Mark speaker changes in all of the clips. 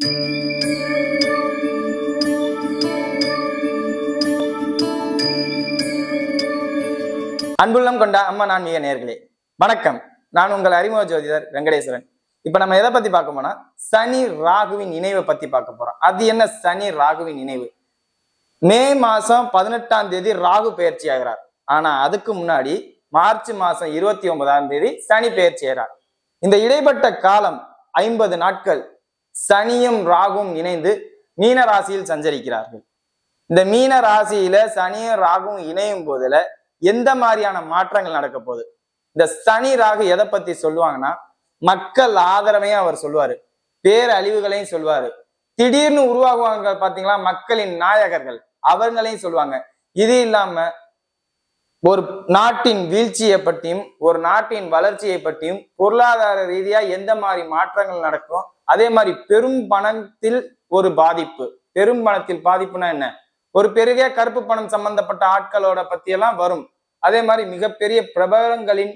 Speaker 1: அன்புள்ளம் கொண்ட அம்மா நான் மிக நேர்களே வணக்கம். நான் உங்கள் அறிமுக ஜோதிடர் வெங்கடேஸ்வரன். இப்ப நம்ம எதை பத்தி பார்க்க போனா சனி ராகுவின் நினைவை பத்தி பார்க்க போறோம். அது என்ன சனி ராகுவின் நினைவு? மே மாசம் பதினெட்டாம் தேதி ராகு பயிற்சி ஆகிறார். ஆனா அதுக்கு முன்னாடி மார்ச் மாசம் இருபத்தி ஒன்பதாம் தேதி சனி பயிற்சி ஆகிறார். இந்த இடைப்பட்ட காலம் ஐம்பது நாட்கள். சனியும் ராகும் இணைந்து மீன ராசியில் சஞ்சரிக்கிறார்கள். இந்த மீன ராசியில சனியும் ராகும் இணையும் போதுல எந்த மாதிரியான மாற்றங்கள் நடக்க போகுது? இந்த சனி ராகு எதை பத்தி சொல்லுவாங்கன்னா மக்கள் ஆதரவையும் அவர் சொல்லுவாரு. பேரழிவுகளையும் சொல்லுவாரு. திடீர்னு உருவாகுவாங்க பாத்தீங்களா? மக்களின் நாயகர்கள் அவங்களையும் சொல்லுவாங்க. இது இல்லாம ஒரு நாட்டின் வீழ்ச்சியை பற்றியும் ஒரு நாட்டின் வளர்ச்சியை பற்றியும் பொருளாதார ரீதியா எந்த மாதிரி மாற்றங்கள் நடக்கும்? அதே மாதிரி பெரும் பணத்தில் ஒரு பாதிப்பு. பெரும் பணத்தில் பாதிப்புனா என்ன? ஒரு பெரிய கருப்பு பணம் சம்பந்தப்பட்ட ஆட்களோட பத்தியெல்லாம் வரும். அதே மாதிரி மிகப்பெரிய பிரபலங்களின்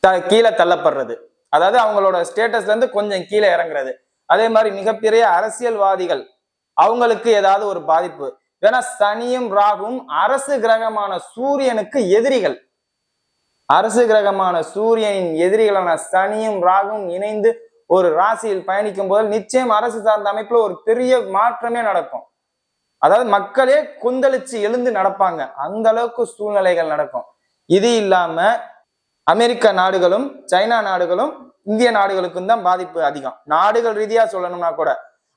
Speaker 1: த கீழே தள்ளப்படுறது. அதாவது அவங்களோட ஸ்டேட்டஸ்ல இருந்து கொஞ்சம் கீழே இறங்குறது. அதே மாதிரி மிகப்பெரிய அரசியல்வாதிகள் அவங்களுக்கு ஏதாவது ஒரு பாதிப்பு. ஏன்னா சனியும் ராகும் அரசு கிரகமான சூரியனுக்கு எதிரிகள். அரசு கிரகமான சூரியனின் எதிரிகளான சனியும் ராகும் இணைந்து ஒரு ராசியில் பயணிக்கும் போது நிச்சயம் அரசு சார்ந்த அமைப்புல ஒரு பெரிய மாற்றமே நடக்கும். அதாவது மக்களே கொந்தளிச்சு எழுந்து நடப்பாங்க. அந்த அளவுக்கு சூழ்நிலைகள் நடக்கும். இது இல்லாம அமெரிக்க நாடுகளும் சைனா நாடுகளும் இந்திய நாடுகளுக்கும் தான் பாதிப்பு அதிகம். நாடுகள் ரீதியா சொல்லணும்னா கூட.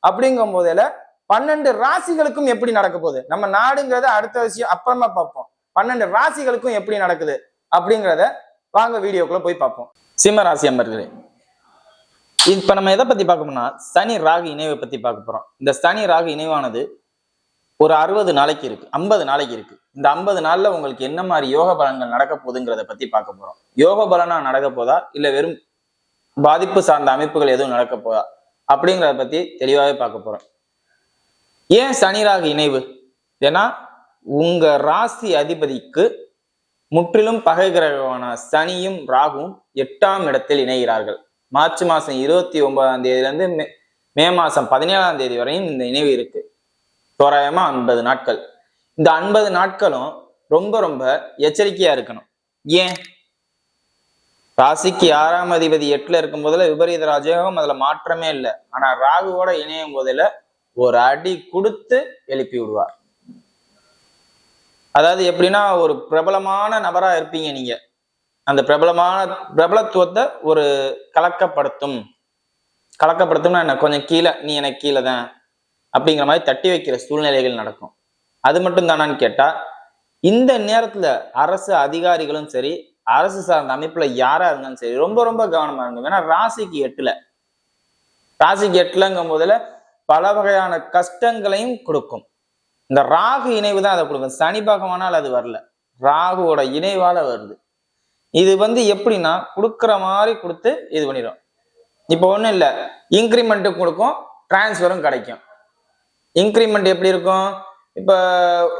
Speaker 1: அப்படிங்கும் போதில பன்னெண்டு ராசிகளுக்கும் எப்படி நடக்க போகுது? நம்ம நாடுங்கிறத அடுத்த விஷயம் அப்புறமா பார்ப்போம். பன்னெண்டு ராசிகளுக்கும் எப்படி நடக்குது அப்படிங்கிறத வாங்க வீடியோக்குள்ள போய் பார்ப்போம். சிம்ம ராசி அம்பர்களே இப்ப நம்ம எதை பத்தி பார்க்கணும்னா சனி ராகு இணைவை பத்தி பார்க்க போறோம். இந்த சனி ராகு இணைவானது ஒரு அறுபது நாளைக்கு இருக்கு ஐம்பது நாளைக்கு இருக்கு. இந்த ஐம்பது நாள்ல உங்களுக்கு என்ன மாதிரி யோக பலன்கள் நடக்க போகுதுங்கிறத பத்தி பார்க்க போறோம். யோக பலனா நடக்க போதா? இல்ல வெறும் பாதிப்பு சார்ந்த அமைப்புகள் எதுவும் நடக்க போதா? அப்படிங்கிறத பத்தி தெளிவாகவே பார்க்க போறோம். ஏன் சனி ராகு இணைவு? ஏன்னா உங்க ராசி அதிபதிக்கு முற்றிலும் பகை கிரகமான சனியும் ராகுவும் எட்டாம் இடத்தில் இணைகிறார்கள். மார்ச் மாசம் இருபத்தி ஒன்பதாம் தேதியிலிருந்து மே மே மாசம் பதினேழாம் தேதி வரையும் இந்த இணைவு இருக்கு. தோராயமா ஐம்பது நாட்கள். இந்த ஐம்பது நாட்களும் ரொம்ப ரொம்ப எச்சரிக்கையா இருக்கணும். ஏன்? ராசிக்கு ஆறாம் அதிபதி எட்டுல இருக்கும் போதுல விபரீத ராஜயோகம் அதுல மாற்றமே இல்லை. ஆனா ராகுவோட இணையும் போதுல ஒரு அடி கொடுத்து எழுப்பி விடுவார். அதாவது எப்படின்னா ஒரு பிரபலமான நபரா இருப்பீங்க நீங்க. அந்த பிரபலமான பிரபலத்துவத்தை ஒரு கலக்கப்படுத்தும். கலக்கப்படுத்தும்னா என்ன? கொஞ்சம் கீழே நீ எனக்கு கீழே தான் அப்படிங்கிற மாதிரி தட்டி வைக்கிற சூழ்நிலைகள் நடக்கும். அது மட்டும் தானான்னு கேட்டா இந்த நேரத்துல அரசு அதிகாரிகளும் சரி அரசு சார்ந்த அமைப்புல யாரா இருந்தாலும் சரி ரொம்ப ரொம்ப கவனமா இருங்க. ஏன்னா ராசிக்கு எட்டுல. ராசிக்கு எட்டுலங்கும் போதுல பல வகையான கஷ்டங்களையும் கொடுக்கும். இந்த ராகு இணைவு தான் அதை கொடுக்கும். சனி பகவானால் அது வரல. ராகுவோட இணைவால வருது. இது வந்து எப்படின்னா கொடுக்குற மாதிரி கொடுத்து இது பண்ணிடும். இப்போ ஒன்றும் இல்லை. இன்க்ரிமெண்ட்டும் கொடுக்கும் டிரான்ஸ்ஃபரும் கிடைக்கும். இன்க்ரிமெண்ட் எப்படி இருக்கும்? இப்போ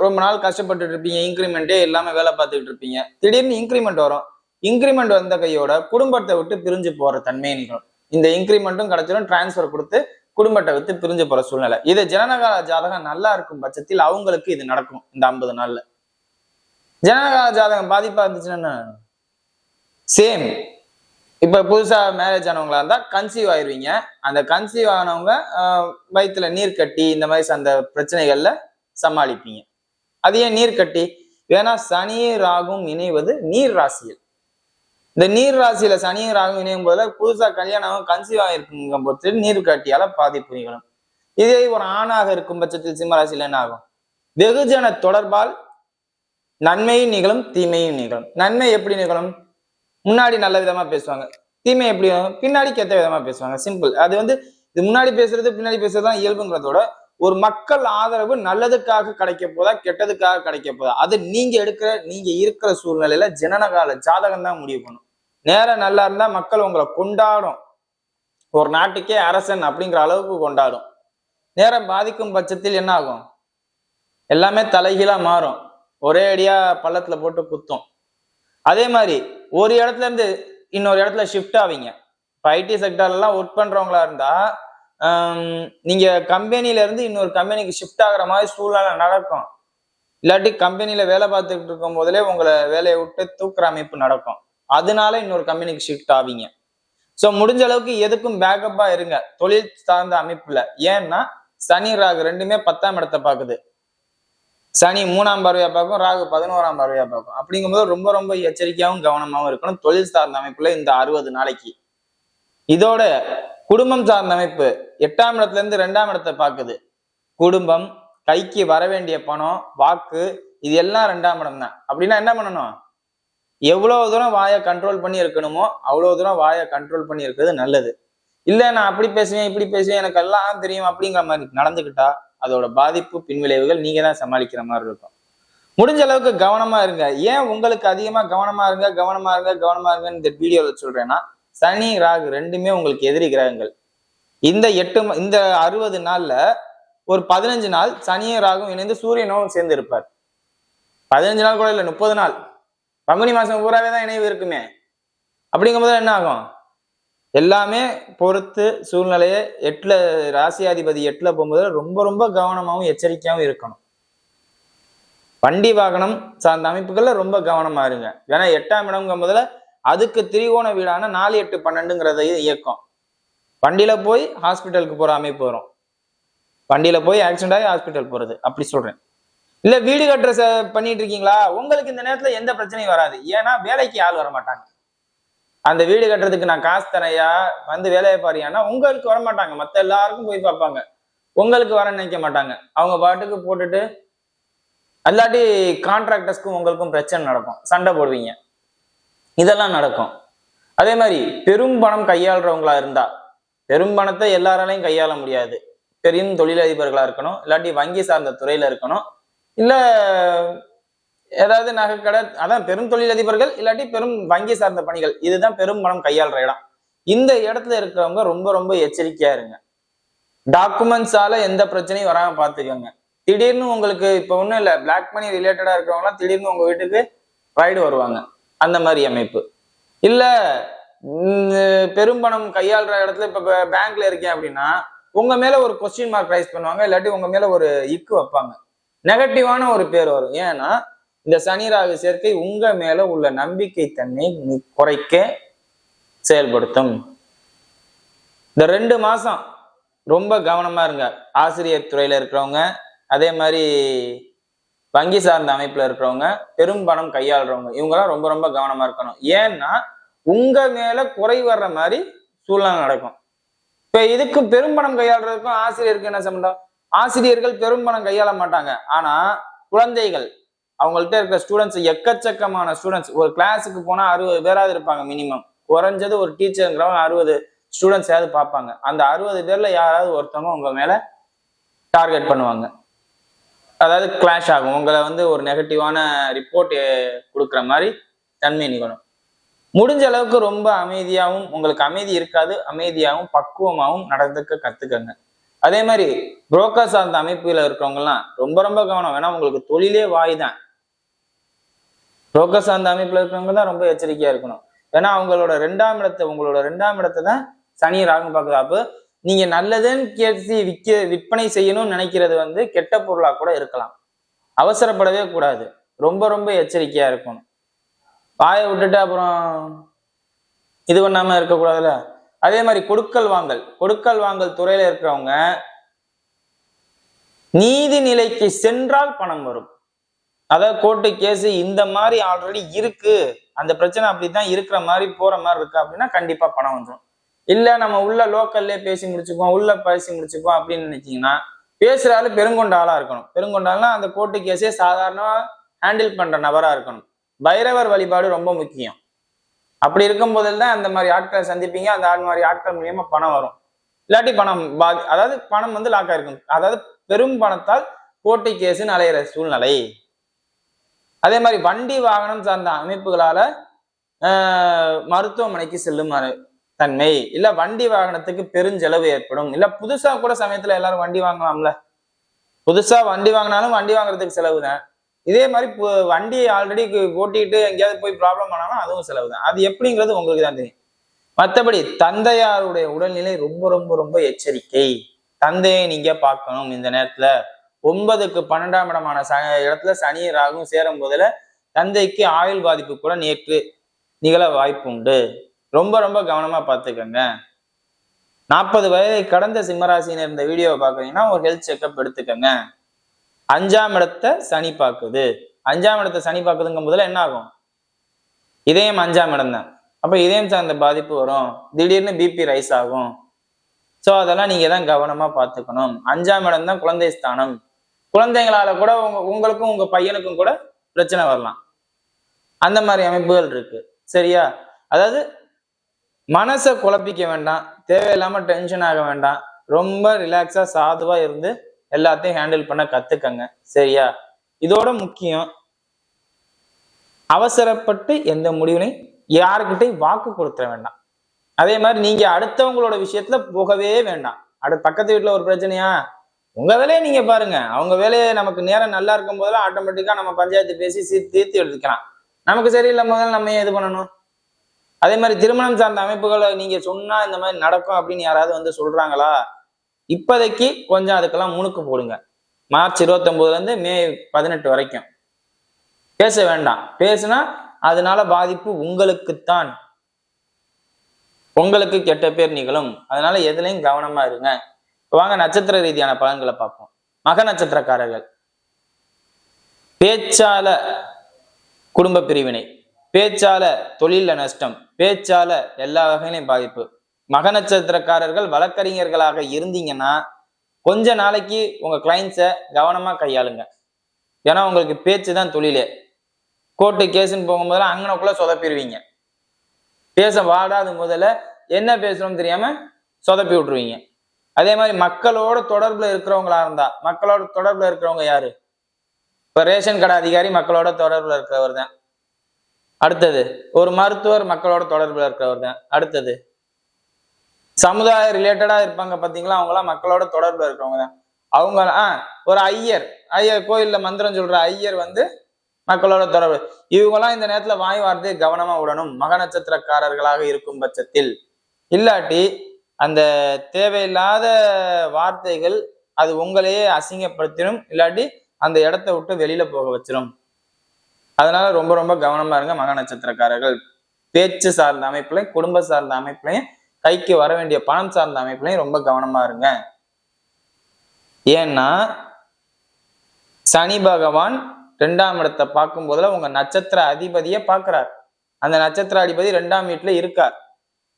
Speaker 1: ரொம்ப நாள் கஷ்டப்பட்டுட்டு இருப்பீங்க இன்க்ரிமெண்ட்டே இல்லாமல் வேலை பார்த்துக்கிட்டு இருப்பீங்க. திடீர்னு இன்க்ரிமெண்ட் வரும். இன்க்ரிமெண்ட் வந்த கையோட குடும்பத்தை விட்டு பிரிஞ்சு போகிற தன்மையை நிகழும் இந்த இன்க்ரிமெண்ட்டும் கிடைச்சிடும் டிரான்ஸ்ஃபர் கொடுத்து குடும்பத்தை விட்டு பிரிஞ்சு போற சூழ்நிலை. இது ஜனனகால ஜாதகம் நல்லா இருக்கும் பட்சத்தில் அவங்களுக்கு இது நடக்கும் இந்த ஐம்பது நாள்ல. ஜனனகால ஜாதகம் பாதிப்பா இருந்துச்சுன்னா சேம் இப்ப புதுசா மேரேஜ் ஆனவங்களா இருந்தா கன்சீவ் ஆயிருவீங்க. அந்த கன்சீவ் ஆனவங்க வயிற்றுல நீர் கட்டி இந்த மாதிரி அந்த பிரச்சனைகள்ல சமாளிப்பீங்க. அது ஏன் நீர் கட்டி? ஏன்னா சனி ராகும் இணைவது நீர் ராசியில். இந்த நீர் ராசியில சனியும் ராகும் இணையும் போதுல புதுசா கல்யாணம் கன்சீவ் ஆயிருக்குங்கும் போது நீர் கட்டியால பாதிப்பு நிகழும் இதே ஒரு ஆணாக இருக்கும் பட்சத்தில் சிம்ம ராசியில என்ன ஆகும்? வெகுஜன தொடர்பால் நன்மையும் நிகழும் தீமையும் நிகழும். நன்மை எப்படி நிகழும்? முன்னாடி நல்ல விதமா பேசுவாங்க. தீமை எப்படி பின்னாடி கெட்ட விதமா பேசுவாங்க. சிம்பிள் அது வந்து இது முன்னாடி பேசுறது பின்னாடி பேசுறது தான் இயல்புங்கிறதோட ஒரு மக்கள் ஆதரவு நல்லதுக்காக கிடைக்க போதா கெட்டதுக்காக கிடைக்க போதா? அது நீங்க எடுக்கிற நீங்க இருக்கிற சூழ்நிலையில ஜனனகால ஜாதகம் தான் முடிவு பண்ணும். நேரம் நல்லா இருந்தா மக்கள் உங்களை கொண்டாடும். ஒரு நாட்டுக்கே அரசன் அப்படிங்கிற அளவுக்கு கொண்டாடும். நேரம் பாதிக்கும் பட்சத்தில் என்ன ஆகும்? எல்லாமே தலைகீழா மாறும். ஒரே அடியா பள்ளத்துல போட்டு குத்தும். அதே மாதிரி ஒரு இடத்துல இருந்து இன்னொரு இடத்துல ஷிஃப்ட் ஆவீங்க. இப்போ ஐடி செக்டர்லாம் ஒர்க் பண்றவங்களா இருந்தா நீங்க கம்பெனில இருந்து இன்னொரு கம்பெனிக்கு ஷிஃப்ட் ஆகுற மாதிரி சூழ்நிலை நடக்கும். இல்லாட்டி கம்பெனில வேலை பார்த்துக்கிட்டு இருக்கும் போதிலே உங்களை வேலையை விட்டு தூக்குற அமைப்பு நடக்கும். அதனால இன்னொரு கம்பெனிக்கு ஷிஃப்ட் ஆவீங்க. ஸோ முடிஞ்ச அளவுக்கு எதுக்கும் பேக்கப்பா இருங்க. தொழில் சார்ந்த அமைப்புல. ஏன்னா சனி ராகு ரெண்டுமே பத்தாம் இடத்தை பார்க்குது. சனி மூணாம் பார்வையா பார்க்கும் ராகு பதினோராம் பார்வையா பார்க்கும். அப்படிங்கும்போது ரொம்ப ரொம்ப எச்சரிக்கையாகவும் கவனமாகவும் இருக்கணும். தொழில் சார்ந்த அமைப்புல இந்த அறுபது நாளைக்கு. இதோட குடும்பம் சார்ந்த அமைப்பு எட்டாம் இடத்துல இருந்து ரெண்டாம் இடத்தை பார்க்குது. குடும்பம் கைக்கு வர வேண்டிய பணம் வாக்கு இது எல்லாம் ரெண்டாம் இடம் தான். அப்படின்னா என்ன பண்ணணும்? எவ்வளவு தூரம் வாயை கண்ட்ரோல் பண்ணி இருக்கணுமோ அவ்வளவு தூரம் வாயை கண்ட்ரோல் பண்ணி இருக்கிறது நல்லது. இல்லை நான் அப்படி பேசுவேன் இப்படி பேசுவேன் எனக்கு எல்லாம் தெரியும் அப்படிங்கிற மாதிரி நடந்துக்கிட்டா அதோட பாதிப்பு பின்விளைவுகள் நீங்க தான் சமாளிக்கிற மாதிரி இருக்கும். முடிஞ்ச அளவுக்கு கவனமா இருங்க. ஏன் உங்களுக்கு அதிகமா கவனமா இருங்க கவனமா இருங்க கவனமா இருங்கன்னு இந்த வீடியோல சொல்றேன்னா சனி ராகு ரெண்டுமே உங்களுக்கு எதிரி கிரகங்கள். இந்த எட்டு இந்த அறுபது நாள்ல ஒரு பதினஞ்சு நாள் சனியும் ராகும் இணைந்து சூரியனும் சேர்ந்து இருப்பார். பதினஞ்சு நாள் கூட இல்லை முப்பது நாள். பங்குனி மாசம் பூராவே தான் இணைவு இருக்குமே. அப்படிங்கும்போது என்ன ஆகும்? எல்லாமே பொறுத்து சூழ்நிலையை எட்டுல ராசியாதிபதி எட்டுல போகும்போது ரொம்ப ரொம்ப கவனமாகவும் எச்சரிக்கையாகவும் இருக்கணும். வண்டி வாகனம் சார்ந்த அமைப்புகள்ல ரொம்ப கவனமா இருங்க ஏன்னா எட்டாம் இடம்ங்கும் போதுல அதுக்கு திரிகோண வீடான நாலு எட்டு பன்னெண்டுங்கிறத இயக்கம். வண்டியில போய் ஹாஸ்பிட்டலுக்கு போற அமைப்பு வரும். வண்டியில போய் ஆக்சிடென்ட் ஆகி ஹாஸ்பிட்டல் போறது. அப்படி சொல்றேன். இல்ல வீடு கட்டுற ச- பண்ணிட்டு இருக்கீங்களா? உங்களுக்கு இந்த நேரத்துல எந்த பிரச்சனையும் வராது. ஏன்னா வேலைக்கு ஆள் வர மாட்டாங்க. அந்த வீடு கட்டுறதுக்கு நான் காசு தரையா? வந்து வேலையை பாரியான்னா உங்களுக்கு வர மாட்டாங்க. மத்த எல்லாருக்கும் போய் பார்ப்பாங்க. உங்களுக்கு வர நினைக்க மாட்டாங்க. அவங்க பாட்டுக்கு போட்டுட்டு அல்லாட்டி கான்ட்ராக்டர்ஸ்க்கும் உங்களுக்கும் பிரச்சனை நடக்கும். சண்டை போடுவீங்க. இதெல்லாம் நடக்கும். அதே மாதிரி பெரும் பணம் கையாளுறவங்களா இருந்தா பெரும் பணத்தை எல்லாராலையும் கையாள முடியாது. பெரும் தொழிலதிபர்களா இருக்கணும். இல்லாட்டி வங்கி சார்ந்த துறையில இருக்கணும். இல்லை ஏதாவது நகைக்கடை அதான் பெரும் தொழிலதிபர்கள் இல்லாட்டி பெரும் வங்கி சார்ந்த பணிகள் இதுதான் பெரும் பணம் கையாளுற இடம். இந்த இடத்துல இருக்கிறவங்க ரொம்ப ரொம்ப எச்சரிக்கையா இருங்க. டாக்குமெண்ட்ஸால எந்த பிரச்சனையும் வராம பாத்துக்கோங்க. திடீர்னு உங்களுக்கு இப்ப ஒண்ணும் இல்ல பிளாக் மணி ரிலேட்டடா இருக்கிறவங்களாம் திடீர்னு உங்க வீட்டுக்கு ரைடு வருவாங்க. அந்த மாதிரி அமைப்பு. இல்ல பெரும்பணம் கையாளுற இடத்துல இப்ப பேங்க்ல இருக்கேன் அப்படின்னா உங்க மேல ஒரு கொஸ்டின் மார்க் ரைஸ் பண்ணுவாங்க இல்லாட்டி உங்க மேல ஒரு இக்கு வைப்பாங்க. நெகட்டிவான ஒரு பேர் வரும். ஏன்னா இந்த சனி ராகு சேர்க்கை உங்க மேல உள்ள நம்பிக்கை தன்மை குறைக்க செயல்படுத்தும். இந்த ரெண்டு மாசம் ரொம்ப கவனமா இருங்க. ஆசிரியர் துறையில இருக்கிறவங்க அதே மாதிரி வங்கி சார்ந்த அமைப்புல இருக்கிறவங்க பெரும் பணம் கையாளுறவங்க இவங்கெல்லாம் ரொம்ப ரொம்ப கவனமா இருக்கணும். ஏன்னா உங்க மேல குறை வர்ற மாதிரி சூழ்நிலை நடக்கும். இப்ப இதுக்கு பெரும்பணம் கையாளுறதுக்கும் ஆசிரியருக்கு என்ன சம்பந்தம்? ஆசிரியர்கள் பெரும்பணம் கையாள மாட்டாங்க. ஆனா குழந்தைகள் அவங்கள்ட்ட இருக்கிற ஸ்டூடெண்ட்ஸ் எக்கச்சக்கமான ஸ்டூடெண்ட்ஸ் ஒரு கிளாஸுக்கு போனா அறுபது பேராவது இருப்பாங்க மினிமம் குறைஞ்சது ஒரு டீச்சருங்கிறவங்க அறுபது ஸ்டூடெண்ட்ஸ் யாவது பார்ப்பாங்க. அந்த அறுபது பேர்ல யாராவது ஒருத்தவங்க உங்க மேல டார்கெட் பண்ணுவாங்க. அதாவது கிளாஷ் ஆகும். உங்களை வந்து ஒரு நெகட்டிவான ரிப்போர்ட் கொடுக்குற மாதிரி தன்மை நிகழும். முடிஞ்ச அளவுக்கு ரொம்ப அமைதியாகவும் உங்களுக்கு அமைதி இருக்காது. அமைதியாகவும் பக்குவமாகவும் நடந்துக்க கத்துக்கங்க. அதே மாதிரி புரோக்கர் சார்ந்த அமைப்புல இருக்கிறவங்கலாம் ரொம்ப ரொம்ப கவனம். ஏன்னா உங்களுக்கு தொழிலே வாய் தான் புரோக்கர் சார்ந்த அமைப்புல இருக்கிறவங்க தான் ரொம்ப எச்சரிக்கையா இருக்கணும். ஏன்னா அவங்களோட ரெண்டாம் இடத்தை உங்களோட ரெண்டாம் இடத்தை தான் சனி ராகம் பார்க்குது. அப்போ நீங்க நல்லதுன்னு கேட்டு விற்க விற்பனை செய்யணும்னு நினைக்கிறது வந்து கெட்ட பொருளா கூட இருக்கலாம். அவசரப்படவே கூடாது. ரொம்ப ரொம்ப எச்சரிக்கையா இருக்கணும். வாயை விட்டுட்டு அப்புறம் இது பண்ணாம இருக்கக்கூடாதுல்ல? அதே மாதிரி கொடுக்கல் வாங்கல். கொடுக்கல் வாங்கல் துறையில இருக்கிறவங்க நீதி நிலைக்கு சென்றால் பணம் வரும். அதாவது கோர்ட்டு கேஸ் இந்த மாதிரி ஆல்ரெடி இருக்கு. அந்த பிரச்சனை அப்படித்தான் இருக்கிற மாதிரி போற மாதிரி இருக்கு அப்படின்னா கண்டிப்பா பணம் வந்துடும் இல்ல நம்ம உள்ள லோக்கல்லே பேசி முடிச்சுக்குவோம் உள்ள பேசி முடிச்சுக்குவோம் அப்படின்னு நினைச்சீங்கன்னா பேசுற ஆளு பெருங்கொண்ட ஆளா இருக்கணும். பெருங்கொண்டாள்னா அந்த கோர்ட்டு கேஸே சாதாரணமா ஹேண்டில் பண்ற நபரா இருக்கணும். பைரவர் வழிபாடு ரொம்ப முக்கியம். அப்படி இருக்கும் போதில் தான் அந்த மாதிரி ஆட்களை சந்திப்பீங்க அந்த மாதிரி ஆட்கள் மூலியமா பணம் வரும். இல்லாட்டி பணம் பாதி அதாவது பணம் வந்து லாக் ஆயிருக்கும். அதாவது பெரும் பணத்தால் கோட்டை கேஸுன்னு அலையிற சூழ்நிலை. அதே மாதிரி வண்டி வாகனம் சார்ந்த அமைப்புகளால மருத்துவமனைக்கு செல்லும் தன்மை. இல்ல வண்டி வாகனத்துக்கு பெருஞ்செலவு ஏற்படும். இல்ல புதுசா கூட சமயத்துல எல்லாரும் வண்டி வாங்கலாம்ல. புதுசா வண்டி வாங்கினாலும் வண்டி வாங்குறதுக்கு செலவு தான் இதே மாதிரி பு- வண்டியை ஆல்ரெடி ஓட்டிட்டு எங்கேயாவது போய் ப்ராப்ளம் ஆனாலும் அதுவும் செலவு தான் அது எப்படிங்கிறது உங்களுக்கு தான் தெரியும். மற்றபடி தந்தையாருடைய உடல்நிலை ரொம்ப ரொம்ப ரொம்ப எச்சரிக்கை. தந்தையை நீங்க பார்க்கணும் இந்த நேரத்துல. ஒன்பதுக்கு பன்னெண்டாம் இடமான ச இடத்துல சனி ராகும் சேரும் போதுல தந்தைக்கு ஆயுள் பாதிப்பு கூட நேற்று நிகழ வாய்ப்பு உண்டு ரொம்ப ரொம்ப கவனமா பார்த்துக்கங்க. நாற்பது வயதை கடந்த சிம்மராசினர் இந்த வீடியோவை பார்க்குறீங்கன்னா ஒரு ஹெல்த் செக்கப் எடுத்துக்கங்க. அஞ்சாம் இடத்தை சனி பார்க்குது. அஞ்சாம் இடத்தை சனி பார்க்குதுங்கும் போதுல என்ன ஆகும்? இதயம் அஞ்சாம் இடம் தான். அப்போ இதயம் சார்ந்த பாதிப்பு வரும். திடீர்னு பிபி ரைஸ் ஆகும். ஸோ அதெல்லாம் நீங்க தான் கவனமா பார்த்துக்கணும். அஞ்சாம் இடம் தான் குழந்தை ஸ்தானம். குழந்தைங்களால கூட உங்க உங்களுக்கும் உங்க பையனுக்கும் கூட பிரச்சனை வரலாம். அந்த மாதிரி அமைப்புகள் இருக்கு. சரியா? அதாவது மனசை குழப்பிக்க வேண்டாம். தேவையில்லாம டென்ஷன் ஆக வேண்டாம். ரொம்ப ரிலாக்ஸா சாதுவா இருந்து எல்லாத்தையும் ஹேண்டில் பண்ண கத்துக்கங்க. சரியா? இதோட முக்கியம் அவசரப்பட்டு எந்த முடிவினையும் யாருக்கிட்டையும் வாக்கு கொடுத்துட வேண்டாம். அதே மாதிரி நீங்க அடுத்தவங்களோட விஷயத்துல போகவே வேண்டாம். அடுத்த பக்கத்து வீட்டுல ஒரு பிரச்சனையா? உங்க வேலையை நீங்க பாருங்க அவங்க வேலையை நமக்கு நேரம் நல்லா இருக்கும் போதெல்லாம் ஆட்டோமேட்டிக்கா நம்ம பஞ்சாயத்து பேசி தீர்த்து எடுத்துக்கலாம். நமக்கு சரியில்லை முதல்ல நம்ம ஏன் இது பண்ணணும்? அதே மாதிரி திருமணம் சார்ந்த அமைப்புகளை நீங்க சொன்னா இந்த மாதிரி நடக்கும் அப்படின்னு யாராவது வந்து சொல்றாங்களா? இப்போதைக்கு கொஞ்சம் அதுக்கெல்லாம் முணுக்கு போடுங்க. மார்ச் இருபத்தொன்பதுலருந்து மே பதினெட்டு வரைக்கும். பேச வேண்டாம். பேசுனா அதனால பாதிப்பு உங்களுக்குத்தான். உங்களுக்கு கெட்ட பேர் நிகழும். அதனால எதுலையும் கவனமா இருங்க. வாங்க நட்சத்திர ரீதியான பலன்களை பார்ப்போம். மக நட்சத்திரக்காரர்கள். பேச்சால குடும்ப பிரிவினை. பேச்சால தொழில நஷ்டம். பேச்சால எல்லா வகையிலையும் பாதிப்பு. மக நட்சத்திரக்காரர்கள் வழக்கறிஞர்களாக இருந்தீங்கன்னா கொஞ்ச நாளைக்கு உங்க கிளைண்ட்ஸை கவனமா கையாளுங்க. ஏன்னா உங்களுக்கு பேச்சு தான் தொழிலே. கோர்ட்டு கேஸுன்னு போகும்போதெல்லாம் அங்கனக்குள்ள சொதப்பிடுவீங்க. பேச வாடாத முதல்ல என்ன பேசணும்னு தெரியாம சொதப்பி விட்டுருவீங்க. அதே மாதிரி மக்களோட தொடர்புல இருக்கிறவங்களா இருந்தா மக்களோட தொடர்புல இருக்கிறவங்க யாரு? இப்ப ரேஷன் கடை அதிகாரி மக்களோட தொடர்புல இருக்கிறவர் தான். அடுத்தது ஒரு மருத்துவர் மக்களோட தொடர்புல இருக்கிறவர் தான். அடுத்தது சமுதாய ரிலேட்டடா இருப்பாங்க பாத்தீங்களா? அவங்களாம் மக்களோட தொடர்புல இருக்கிறவங்க தான். அவங்க ஆ ஒரு ஐயர் ஐயர் கோயில்ல மந்திரம் சொல்ற ஐயர் வந்து மக்களோட தொடர்பு. இவங்கெல்லாம் இந்த நேரத்துல வாய் வார்த்தையை கவனமா விடணும். மக நட்சத்திரக்காரர்களாக இருக்கும் பட்சத்தில். இல்லாட்டி அந்த தேவையில்லாத வார்த்தைகள் அது உங்களையே அசிங்கப்படுத்திடும். இல்லாட்டி அந்த இடத்த விட்டு வெளியில போக வச்சிரும். அதனால ரொம்ப ரொம்ப கவனமா இருங்க மக நட்சத்திரக்காரர்கள் பேச்சு சார்ந்த அமைப்புலையும் குடும்ப சார்ந்த அமைப்புலையும் கைக்கு வர வேண்டிய பணம் சார்ந்த அமைப்புலையும் ரொம்ப கவனமா இருங்க. ஏன்னா சனி பகவான் ரெண்டாம் இடத்தை பார்க்கும் போதுல உங்க நட்சத்திர அதிபதியை பார்க்கிறார். அந்த நட்சத்திர அதிபதி ரெண்டாம் வீட்டுல இருக்கார்.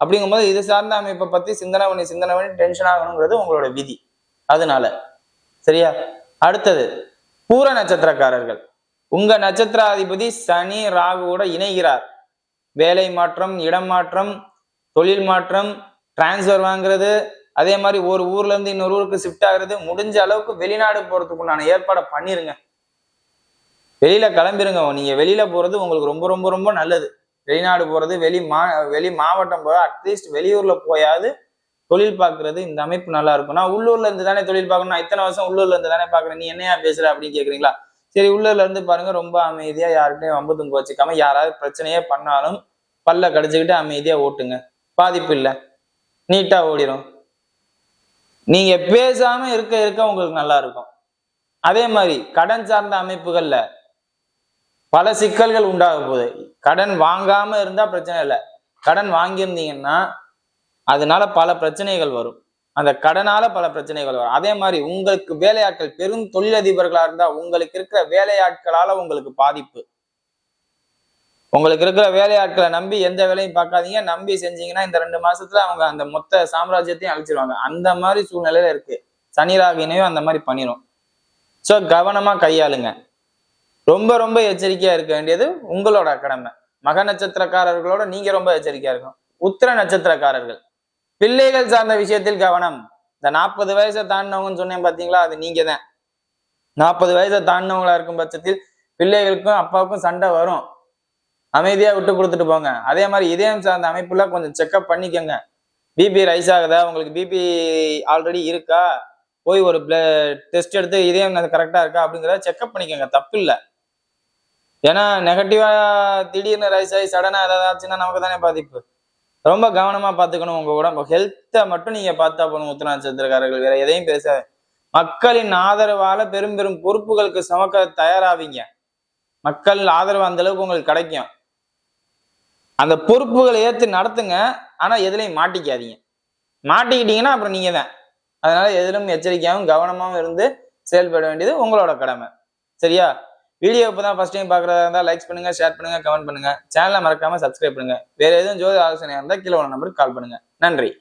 Speaker 1: அப்படிங்கும்போது இது சார்ந்த அமைப்பை பத்தி சிந்தனை பண்ணி சிந்தனை பண்ணி டென்ஷன் ஆகணுங்கிறது உங்களோட விதி. அதனால சரியா? அடுத்தது பூர நட்சத்திரக்காரர்கள். உங்க நட்சத்திராதிபதி சனி ராகுவோட இணைகிறார். வேலை மாற்றம் இடம் மாற்றம் தொழில் மாற்றம் டிரான்ஸ்ஃபர் வாங்குறது அதே மாதிரி ஒரு ஊர்ல இருந்து இன்னொரு ஊருக்கு ஷிஃப்ட் ஆகுறது முடிஞ்ச அளவுக்கு வெளிநாடு போறதுக்கு உண்டான ஏற்பாடை பண்ணிருங்க. வெளியில கிளம்பிருங்க. நீங்க வெளியில போறது உங்களுக்கு ரொம்ப ரொம்ப ரொம்ப நல்லது. வெளிநாடு போறது வெளி மா வெளி மாவட்டம் போறது அட்லீஸ்ட் வெளியூர்ல போயாவது தொழில் பார்க்கறது இந்த அமைப்பு நல்லா இருக்கும். நான் உள்ளூர்ல இருந்து தானே தொழில் பார்க்கணும். நான் இத்தனை வருஷம் உள்ளூர்ல இருந்து தானே பாக்குறேன் நீ என்னையா பேசுற அப்படின்னு கேக்குறீங்களா? சரி உள்ளூர்ல இருந்து பாருங்க. ரொம்ப அமைதியா யாருக்கிட்டையும் வம்பு தும்பு வச்சுக்காம யாராவது பிரச்சனையே பண்ணாலும் பல்ல கடிச்சுக்கிட்டு அமைதியா ஓட்டுங்க. பாதிப்பு இல்லை. நீட்டா ஓடிடும் நீங்க பேசாம இருக்க இருக்க உங்களுக்கு நல்லா இருக்கும். அதே மாதிரி கடன் சார்ந்த அமைப்புகள்ல பல சிக்கல்கள் உண்டாக போகுது. கடன் வாங்காம இருந்தா பிரச்சனை இல்லை. கடன் வாங்கியிருந்தீங்கன்னா அதனால பல பிரச்சனைகள் வரும். அந்த கடனால பல பிரச்சனைகள் வரும். அதே மாதிரி உங்களுக்கு வேலையாட்கள் பெரும் தொழிலதிபர்களா இருந்தா உங்களுக்கு இருக்கிற வேலையாட்களால உங்களுக்கு பாதிப்பு. உங்களுக்கு இருக்கிற வேலையாட்களை நம்பி எந்த வேலையும் பார்க்காதீங்க. நம்பி செஞ்சீங்கன்னா இந்த ரெண்டு மாசத்துல அவங்க அந்த மொத்த சாம்ராஜ்யத்தையும் அழிச்சிருவாங்க. அந்த மாதிரி சூழ்நிலையில இருக்கு. சனிராகினையும் அந்த மாதிரி பண்ணிரும். ஸோ கவனமா கையாளுங்க. ரொம்ப ரொம்ப எச்சரிக்கையா இருக்க வேண்டியது உங்களோட கடமை. மக நட்சத்திரக்காரர்களோட நீங்க ரொம்ப எச்சரிக்கையா இருக்கும் உத்திர நட்சத்திரக்காரர்கள். பிள்ளைகள் சார்ந்த விஷயத்தில் கவனம். இந்த நாற்பது வயசை தாண்டினவங்கன்னு சொன்னேன் பாத்தீங்களா? அது நீங்க தான் நாற்பது வயசை தாண்டினவங்களா இருக்கும் பட்சத்தில் பிள்ளைகளுக்கும் அப்பாவுக்கும் சண்டை வரும். அமைதியாக விட்டு கொடுத்துட்டு போங்க. அதே மாதிரி இதயம் சார்ந்த அமைப்புலாம் கொஞ்சம் செக்அப் பண்ணிக்கோங்க. பிபி ரைஸ் ஆகுதா? உங்களுக்கு பிபி ஆல்ரெடி இருக்கா? போய் ஒரு டெஸ்ட் எடுத்து இதயம் கரெக்டாக இருக்கா அப்படிங்கிறத செக்அப் பண்ணிக்கோங்க. தப்பு இல்லை. ஏன்னா நெகட்டிவாக திடீர்னு ரைஸ் ஆகி சடனாக ஏதாவது ஆச்சுன்னா நமக்கு தானே பாதிப்பு. ரொம்ப கவனமாக பார்த்துக்கணும் உங்கள் உடம்பு. ஹெல்த்தை மட்டும் நீங்கள் பார்த்தா போகணும் உத்திர நட்சத்திரக்காரர்கள் வேற எதையும் பேச மக்களின் ஆதரவால் பெரும் பெரும் பொறுப்புகளுக்கு சமக்க தயாராவீங்க. மக்கள் ஆதரவு அந்த அளவுக்கு உங்களுக்கு கிடைக்கும். அந்த பொறுப்புகளை ஏற்று நடத்துங்க. ஆனால் எதுலையும் மாட்டிக்காதீங்க. மாட்டிக்கிட்டீங்கன்னா அப்புறம் நீங்கள் தான். அதனால எதிலும் எச்சரிக்கையாகவும் கவனமாகவும் இருந்து செயல்பட வேண்டியது உங்களோட கடமை. சரியா? வீடியோ இப்பதான் ஃபஸ்ட் டைம் பார்க்குறதா இருந்தால் லைக்ஸ் பண்ணுங்க ஷேர் பண்ணுங்க கமெண்ட் பண்ணுங்க. சேனலை மறக்காம சப்ஸ்கிரைப் பண்ணுங்க. வேற எதுவும் ஜோதி ஆலோசனை இருந்தால் கீழே உள்ள நம்பருக்கு கால் பண்ணுங்க. நன்றி.